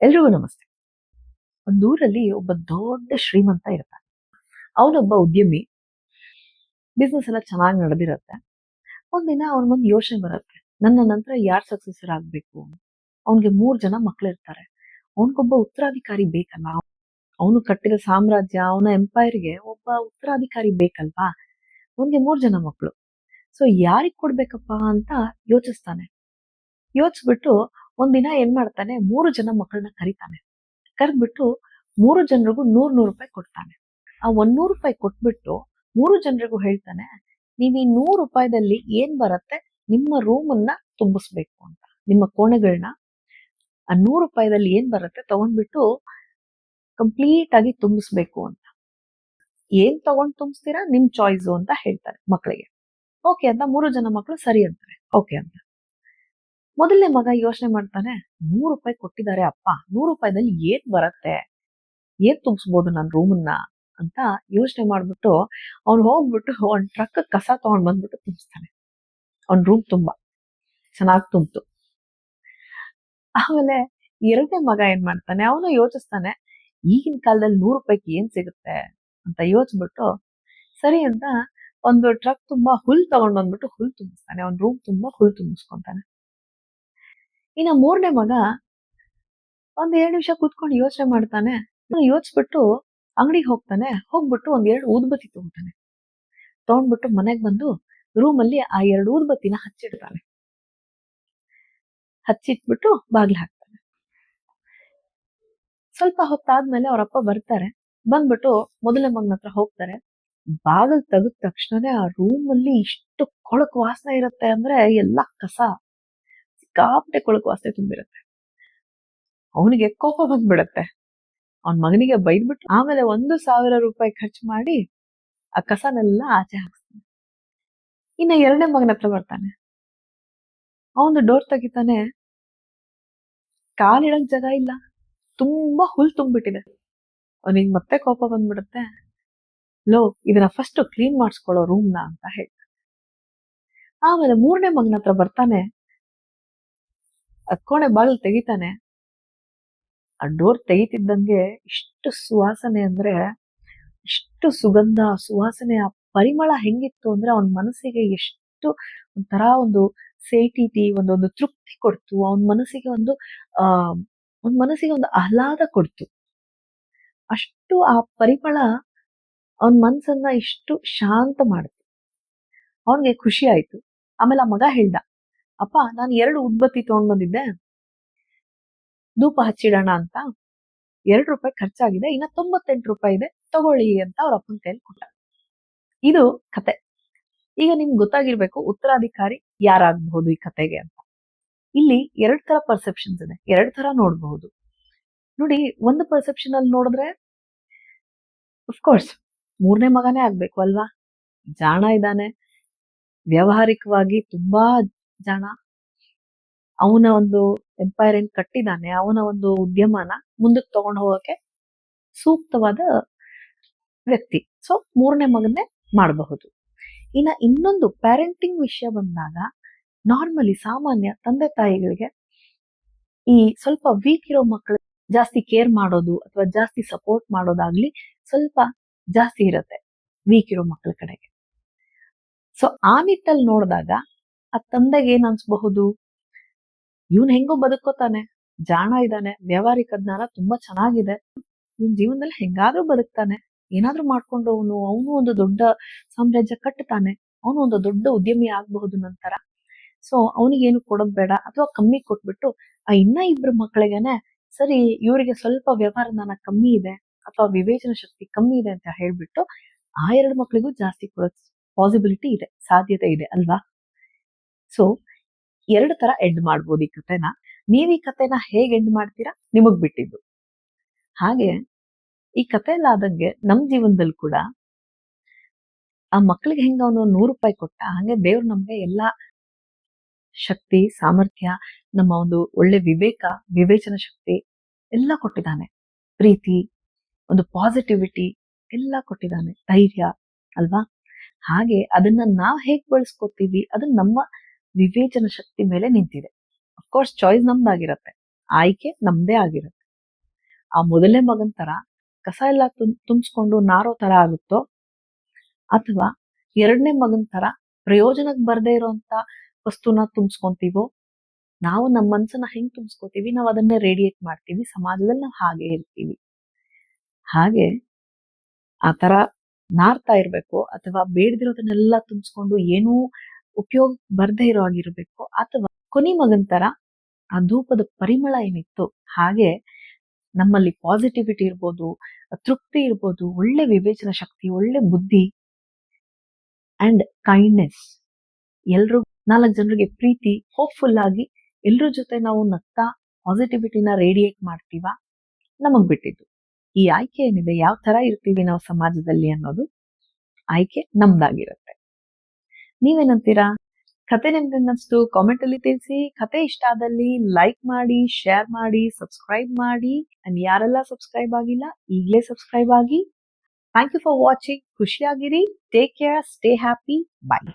ಎಲ್ರಿಗೂ ನಮಸ್ತೆ. ಒಂದೂರಲ್ಲಿ ಒಬ್ಬ ದೊಡ್ಡ ಶ್ರೀಮಂತ ಇರ್ತಾನೆ. ಅವನೊಬ್ಬ ಉದ್ಯಮಿ. ಬಿಸ್ನೆಸ್ ಎಲ್ಲ ಚೆನ್ನಾಗಿ ನಡೆದಿರತ್ತೆ. ಒಂದಿನ ಅವನಿಗೊಂದು ಯೋಚನೆ ಬರುತ್ತೆ. ನನ್ನ ನಂತರ ಯಾರು ಸಕ್ಸೆಸರ್ ಆಗ್ಬೇಕು? ಅವನಿಗೆ ಮೂರ್ ಜನ ಮಕ್ಳಿರ್ತಾರೆ. ಅವನಿಗೊಬ್ಬ ಉತ್ತರಾಧಿಕಾರಿ ಬೇಕಲ್ಲ? ಅವನು ಕಟ್ಟಿದ ಸಾಮ್ರಾಜ್ಯ, ಅವನ ಎಂಪೈರ್ಗೆ ಒಬ್ಬ ಉತ್ತರಾಧಿಕಾರಿ ಬೇಕಲ್ವಾ? ಅವನಿಗೆ ಮೂರ್ ಜನ ಮಕ್ಕಳು ಸೊ ಯಾರಿಗ್ ಕೊಡ್ಬೇಕಪ್ಪ ಅಂತ ಯೋಚಿಸ್ತಾನೆ. ಯೋಚಿಸ್ಬಿಟ್ಟು ಒಂದಿನ ಏನ್ ಮಾಡ್ತಾನೆ, ಮೂರು ಜನ ಮಕ್ಕಳನ್ನ ಕರಿತಾನೆ. ಕರೆದ್ಬಿಟ್ಟು ಮೂರು ಜನರಿಗೂ ನೂರ್ ನೂರು ರೂಪಾಯಿ ಕೊಡ್ತಾನೆ. ಆ ಒಂದ್ ರೂಪಾಯಿ ಕೊಟ್ಬಿಟ್ಟು ಮೂರು ಜನರಿಗೂ ಹೇಳ್ತಾನೆ ನೀವು ಈ ನೂರು ರೂಪಾಯಿದಲ್ಲಿ ಏನ್ ಬರತ್ತೆ? ನಿಮ್ಮ ರೂಮ್ ಅನ್ನ ತುಂಬಿಸ್ಬೇಕು ಅಂತ. ನಿಮ್ಮ ಕೋಣೆಗಳನ್ನ ಆ ನೂರು ರೂಪಾಯಿದಲ್ಲಿ ಏನ್ ಬರುತ್ತೆ ತಗೊಂಡ್ಬಿಟ್ಟು ಕಂಪ್ಲೀಟ್ ಆಗಿ ತುಂಬಿಸ್ಬೇಕು ಅಂತ. ಏನ್ ತಗೊಂಡ್ ತುಂಬಿಸ್ತೀರಾ? ನಿಮ್ ಚಾಯ್ಸು ಅಂತ ಹೇಳ್ತಾರೆ ಮಕ್ಕಳಿಗೆ ಓಕೆ ಅಂತ ಮೂರು ಜನ ಮಕ್ಕಳು ಸರಿ ಅಂತಾರೆ. ಓಕೆ ಅಂತ. ಮೊದಲನೇ ಮಗ ಯೋಚನೆ ಮಾಡ್ತಾನೆ, ನೂರು ರೂಪಾಯಿ ಕೊಟ್ಟಿದ್ದಾರೆ ಅಪ್ಪ, ನೂರು ರೂಪಾಯಿದಲ್ಲಿ ಏನ್ ಬರತ್ತೆ? ಏನ್ ತುಂಬಿಸ್ಬೋದು ನನ್ನ ರೂಮನ್ನ ಅಂತ ಯೋಚನೆ ಮಾಡ್ಬಿಟ್ಟು ಅವ್ನು ಹೋಗ್ಬಿಟ್ಟು ಒಂದ್ ಟ್ರಕ್ ಕಸ ತಗೊಂಡ್ ಬಂದ್ಬಿಟ್ಟು ತುಂಬಿಸ್ತಾನೆ. ಅವ್ನ್ ರೂಮ್ ತುಂಬಾ ಚೆನ್ನಾಗಿ ತುಂಬ್ತು. ಆಮೇಲೆ ಎರಡನೇ ಮಗ ಏನ್ ಮಾಡ್ತಾನೆ, ಅವನು ಯೋಚಿಸ್ತಾನೆ, ಈಗಿನ ಕಾಲದಲ್ಲಿ ನೂರು ರೂಪಾಯಿಗೆ ಏನ್ ಸಿಗುತ್ತೆ? ಅಂತ ಯೋಚ್ಬಿಟ್ಟು, ಸರಿ ಅಂತ ಒಂದು ಟ್ರಕ್ ತುಂಬಾ ಹುಲ್ ತಗೊಂಡ್ ಬಂದ್ಬಿಟ್ಟು ಹುಲ್ ತುಂಬಿಸ್ತಾನೆ, ಅವ್ನ ರೂಮ್ ತುಂಬಾ ಹುಲ್ ತುಂಬಿಸ್ಕೊಂತಾನೆ. ಇನ್ನ ಮೂರನೇ ಮಗ ಒಂದ್ ಎರಡು ನಿಮಿಷ ಕೂತ್ಕೊಂಡು ಯೋಚನೆ ಮಾಡ್ತಾನೆ. ಯೋಚಿಸ್ಬಿಟ್ಟು ಅಂಗಡಿಗೆ ಹೋಗ್ತಾನೆ. ಹೋಗ್ಬಿಟ್ಟು ಒಂದ್ ಎರಡು ಊದ್ಬತ್ತಿ ತಗೋತಾನೆ. ತಗೊಂಡ್ಬಿಟ್ಟು ಮನೆಗ್ ಬಂದು ರೂಮಲ್ಲಿ ಆ ಎರಡು ಊದ್ಬತ್ತಿನ ಹಚ್ಚಿಡ್ತಾನೆ. ಹಚ್ಚಿಟ್ಬಿಟ್ಟು ಬಾಗ್ಲ ಹಾಕ್ತಾನೆ. ಸ್ವಲ್ಪ ಹೊತ್ತಾದ್ಮೇಲೆ ಅವ್ರಪ್ಪ ಬರ್ತಾರೆ. ಬಂದ್ಬಿಟ್ಟು ಮೊದಲನೇ ಮಗನ ಹತ್ರ ಹೋಗ್ತಾರೆ. ಬಾಗಲ್ ತೆಗೆದ ತಕ್ಷಣನೇ ಆ ರೂಮಲ್ಲಿ ಇಷ್ಟು ಕೊಳಕು ವಾಸನೆ ಇರುತ್ತೆ ಅಂದ್ರೆ ಎಲ್ಲಾ ಕಸ. ಸಿಕ್ಕಾಪಟ್ಟೆ ಕೊಳಕು ವಾಸನೆ ತುಂಬಿರುತ್ತೆ. ಅವನಿಗೆ ಕೋಪ ಬಂದ್ಬಿಡತ್ತೆ. ಅವನ ಮಗನಿಗೆ ಬೈದ್ಬಿಟ್ಟು ಆಮೇಲೆ ಒಂದು ಸಾವಿರ ರೂಪಾಯಿ ಖರ್ಚು ಮಾಡಿ ಆ ಕಸನೆಲ್ಲ ಆಚೆ ಹಾಕ್ಸ್ತಾನೆ. ಇನ್ನ ಎರಡನೇ ಮಗನ ಹತ್ರ ಬರ್ತಾನೆ. ಅವನು ಡೋರ್ ತೆಗಿತಾನೆ. ಕಾಲಿಡಕ್ ಜಾಗ ಇಲ್ಲ. ತುಂಬಾ ಹುಲ್ ತುಂಬಿಟ್ಟಿದೆ ಅವನಿಗೆ ಮತ್ತೆ ಕೋಪ ಬಂದ್ಬಿಡುತ್ತೆ. ಲೋ, ಇದನ್ನ ಫಸ್ಟ್ ಕ್ಲೀನ್ ಮಾಡಿಸ್ಕೊಳ್ಳೋ ರೂಮ್ನ ಅಂತ ಹೇಳ್ತಾನೆ. ಆಮೇಲೆ ಮೂರನೇ ಮಗನ ಹತ್ರ ಬರ್ತಾನೆ. ಕೋಣೆ ಬಾಗಿಲು ತೆಗಿತಾನೆ. ಆ ಡೋರ್ ತೆಗಿತಿದ್ದಂಗೆ ಇಷ್ಟು ಸುವಾಸನೆ ಅಂದ್ರೆ, ಇಷ್ಟು ಸುಗಂಧ, ಸುವಾಸನೆ, ಆ ಪರಿಮಳ ಹೆಂಗಿತ್ತು ಅಂದ್ರೆ ಅವನ ಮನಸ್ಸಿಗೆ ಎಷ್ಟು ಒಂಥರ ಒಂದು ಸೇಟಿಟಿ ಒಂದೊಂದು ತೃಪ್ತಿ ಕೊಡ್ತು. ಅವನ ಮನಸ್ಸಿಗೆ ಒಂದು, ಆ, ಅವನ ಮನಸ್ಸಿಗೆ ಒಂದು ಆಹ್ಲಾದ ಕೊಡ್ತು. ಅಷ್ಟು ಆ ಪರಿಮಳ ಅವನ ಮನ್ಸನ್ನ ಇಷ್ಟು ಶಾಂತ ಮಾಡ್ತು. ಅವನ್ಗೆ ಖುಷಿ ಆಯ್ತು. ಆಮೇಲೆ ಆ ಮಗ ಹೇಳ್ದ ಅಪ್ಪ, ನಾನು ಎರಡು ಉದ್ಬತ್ತಿ ತಗೊಂಡ್ ಬಂದಿದ್ದೆ ಧೂಪ ಹಚ್ಚಿಡೋಣ ಅಂತ. ಎರಡು ರೂಪಾಯಿ ಖರ್ಚಾಗಿದೆ, ಇನ್ನ ತೊಂಬತ್ತೆಂಟು ರೂಪಾಯಿ ಇದೆ, ತಗೊಳ್ಳಿ ಅಂತ ಅವ್ರ ಅಪ್ಪನ ಕೈಯಲ್ಲಿ ಕೊಟ್ಟ. ಇದು ಕತೆ. ಈಗ ನಿಮ್ಗೆ ಗೊತ್ತಾಗಿರ್ಬೇಕು, ಉತ್ತರಾಧಿಕಾರಿ ಯಾರಾಗಬಹುದು ಈ ಕತೆಗೆ ಅಂತ. ಇಲ್ಲಿ ಎರಡ್ ತರ ಪರ್ಸೆಪ್ಷನ್ಸ್ ಇದೆ, ಎರಡ್ ತರ ನೋಡಬಹುದು. ನೋಡಿ, ಒಂದು ಪರ್ಸೆಪ್ಷನ್ ಅಲ್ಲಿ ನೋಡಿದ್ರೆ ಅಫ್ಕೋರ್ಸ್ ಮೂರನೇ ಮಗನೇ ಆಗ್ಬೇಕು ಅಲ್ವಾ? ಜಾಣ ಇದ್ದಾನೆ. ವ್ಯಾವಹಾರಿಕವಾಗಿ ತುಂಬಾ ಜಾಣ ಅವನ ಒಂದು ಎಂಪೈರ್ ಏನ್ ಕಟ್ಟಿದಾನೆ ಅವನ ಒಂದು ಉದ್ಯಮನ ಮುಂದಕ್ಕೆ ತಗೊಂಡು ಹೋಗಕ್ಕೆ ಸೂಕ್ತವಾದ ವ್ಯಕ್ತಿ. ಸೊ ಮೂರನೇ ಮಗನ್ನೇ ಮಾಡಬಹುದು. ಇನ್ನ ಇನ್ನೊಂದು ಪ್ಯಾರೆಂಟಿಂಗ್ ವಿಷಯ ಬಂದಾಗ ನಾರ್ಮಲಿ ಸಾಮಾನ್ಯ ತಂದೆ ತಾಯಿಗಳಿಗೆ ಈ ಸ್ವಲ್ಪ ವೀಕ್ ಇರೋ ಮಕ್ಕಳು ಜಾಸ್ತಿ ಕೇರ್ ಮಾಡೋದು ಅಥವಾ ಜಾಸ್ತಿ ಸಪೋರ್ಟ್ ಮಾಡೋದಾಗ್ಲಿ ಸ್ವಲ್ಪ ಜಾಸ್ತಿ ಇರುತ್ತೆ ವೀಕ್ ಇರೋ ಮಕ್ಕಳ ಕಡೆಗೆ. ಸೊ ಆ ನಿಟ್ಟಲ್ಲಿ ನೋಡಿದಾಗ ಆ ತಂದೆಗೆ ಏನ್ ಅನ್ಸ್ಬಹುದು ಇವನ್ ಹೆಂಗೋ ಬದುಕೋತಾನೆ ಜಾಣ ಇದ್ದಾನೆ, ವ್ಯವಹಾರಿಕ ಜ್ಞಾನ ತುಂಬಾ ಚೆನ್ನಾಗಿದೆ. ಇವನ್ ಜೀವನದಲ್ಲಿ ಹೆಂಗಾದ್ರೂ ಬದುಕ್ತಾನೆ. ಏನಾದ್ರೂ ಮಾಡ್ಕೊಂಡು ಅವನು ಅವನು ಒಂದು ದೊಡ್ಡ ಸಾಮ್ರಾಜ್ಯ ಕಟ್ಟತಾನೆ ಅವನು ಒಂದು ದೊಡ್ಡ ಉದ್ಯಮಿ ಆಗಬಹುದು ನಂತರ. ಸೊ ಅವನಿಗೇನು ಕೊಡೋದ್ ಬೇಡ, ಅಥವಾ ಕಮ್ಮಿ ಕೊಟ್ಬಿಟ್ಟು, ಆ ಇನ್ನ ಇಬ್ರು ಮಕ್ಕಳಿಗೆನೆ ಸರಿ, ಇವರಿಗೆ ಸ್ವಲ್ಪ ವ್ಯವಹಾರ ಜ್ಞಾನ ಕಮ್ಮಿ ಇದೆ, ಅಥವಾ ವಿವೇಚನ ಶಕ್ತಿ ಕಮ್ಮಿ ಇದೆ ಅಂತ ಹೇಳ್ಬಿಟ್ಟು, ಆ ಎರಡು ಮಕ್ಕಳಿಗೂ ಜಾಸ್ತಿ ಕೊಡೋ ಪಾಸಿಬಿಲಿಟಿ ಇದೆ, ಸಾಧ್ಯತೆ ಇದೆ, ಅಲ್ವಾ? ಸೊ ಎರಡು ತರ ಎಂಡ್ ಮಾಡ್ಬೋದು ಈ ಕಥೆನ. ನೀವ್ ಈ ಕಥೆನ ಹೇಗ್ ಎಂಡ್ ಮಾಡ್ತೀರಾ? ನಿಮಗ್ ಬಿಟ್ಟಿದ್ದು. ಹಾಗೆ, ಈ ಕಥೆಯಲ್ಲಾದಂಗೆ ನಮ್ ಜೀವನದಲ್ಲಿ ಕೂಡ ಆ ಮಕ್ಳಿಗೆ ಹೆಂಗ ಅವನು ನೂರು ರೂಪಾಯಿ ಕೊಟ್ಟ, ಹಂಗೆ ದೇವ್ರು ನಮ್ಗೆ ಎಲ್ಲಾ ಶಕ್ತಿ, ಸಾಮರ್ಥ್ಯ, ನಮ್ಮ ಒಂದು ಒಳ್ಳೆ ವಿವೇಕ, ವಿವೇಚನ ಶಕ್ತಿ ಎಲ್ಲ ಕೊಟ್ಟಿದ್ದಾನೆ. ಪ್ರೀತಿ, ಒಂದು ಪಾಸಿಟಿವಿಟಿ ಎಲ್ಲ ಕೊಟ್ಟಿದ್ದಾನೆ. ಧೈರ್ಯ, ಅಲ್ವಾ? ಹಾಗೆ ಅದನ್ನ ನಾವ್ ಹೇಗ್ ಬಳಸ್ಕೊತೀವಿ ಅದು ನಮ್ಮ ವಿವೇಚನ ಶಕ್ತಿ ಮೇಲೆ ನಿಂತಿದೆ. ಅಫ್ಕೋರ್ಸ್ ಚಾಯ್ಸ್ ನಮ್ದಾಗಿರತ್ತೆ. ಆಯ್ಕೆ ನಮ್ದೇ ಆಗಿರತ್ತೆ. ಆ ಮೊದಲನೇ ಮಗನ್ ತರ ಕಸ ಎಲ್ಲ ತುಂ, ತುಂಬಿಸ್ಕೊಂಡು ನಾರೋ ತರ ಆಗುತ್ತೋ, ಅಥವಾ ಎರಡನೇ ಮಗನ್ ತರ ಪ್ರಯೋಜನಕ್ಕೆ ಬರ್ದೇ ಇರೋಂತ ವಸ್ತುನ ತುಂಬಿಸ್ಕೊಂತೀವೋ, ನಾವು ನಮ್ಮ ಮನ್ಸನ್ನ ಹೆಂಗ್ ತುಂಬಿಸ್ಕೋತೀವಿ, ನಾವು ಅದನ್ನೇ ರೇಡಿಯೇಟ್ ಮಾಡ್ತೀವಿ, ಸಮಾಜದಲ್ಲಿ ನಾವು ಹಾಗೆ ಇರ್ತೀವಿ. ಹಾಗೆ ಆ ತರ ನಾರ್ತಾ ಇರ್ಬೇಕು, ಅಥವಾ ಬೇಡದಿರೋದನ್ನೆಲ್ಲ ತುಂಬಿಸ್ಕೊಂಡು ಏನೂ ಉಪಯೋಗ ಬರ್ದೇ ಇರೋ ಆಗಿರ್ಬೇಕು ಅಥವಾ ಕೊನಿ ಮಗನ್ ತರ ಆ ಧೂಪದ ಪರಿಮಳ ಏನಿತ್ತು, ಹಾಗೆ ನಮ್ಮಲ್ಲಿ ಪಾಸಿಟಿವಿಟಿ ಇರ್ಬೋದು, ತೃಪ್ತಿ ಇರ್ಬೋದು, ಒಳ್ಳೆ ವಿವೇಚನ ಶಕ್ತಿ, ಒಳ್ಳೆ ಬುದ್ಧಿ ಅಂಡ್ ಕೈಂಡ್ನೆಸ್ ಎಲ್ರು ನಾಲ್ಕು ಜನರಿಗೆ ಪ್ರೀತಿ ಹೋಪ್ಫುಲ್ ಆಗಿ ಎಲ್ರ ಜೊತೆ ನಾವು ನಗ್ತಾ ಪಾಸಿಟಿವಿಟಿನ ರೇಡಿಯೇಟ್ ಮಾಡ್ತೀವ ನಮಗ್ ಬಿಟ್ಟಿದ್ದು. ಈ ಆಯ್ಕೆ ಏನಿದೆ, ಯಾವ ತರ ಇರ್ತೀವಿ ನಾವು ಸಮಾಜದಲ್ಲಿ ಅನ್ನೋದು ಆಯ್ಕೆ ನಮ್ದಾಗಿರುತ್ತೆ. ನೀವೇನಂತೀರಾ? ಕತೆ ನಿಮ್ಗೆ ಅನ್ನಿಸ್ತು ಕಾಮೆಂಟ್ ಅಲ್ಲಿ ತಿಳಿಸಿ. ಕತೆ ಇಷ್ಟ ಆದಲ್ಲಿ ಲೈಕ್ ಮಾಡಿ ಶೇರ್ ಮಾಡಿ ಸಬ್ಸ್ಕ್ರೈಬ್ ಮಾಡಿ. ಅಂಡ್ ಯಾರೆಲ್ಲ ಸಬ್ಸ್ಕ್ರೈಬ್ ಆಗಿಲ್ಲ, ಈಗಲೇ ಸಬ್ಸ್ಕ್ರೈಬ್ ಆಗಿ. Thank you for watching ಖುಷಿಯಾಗಿರಿ. Take care stay happy bye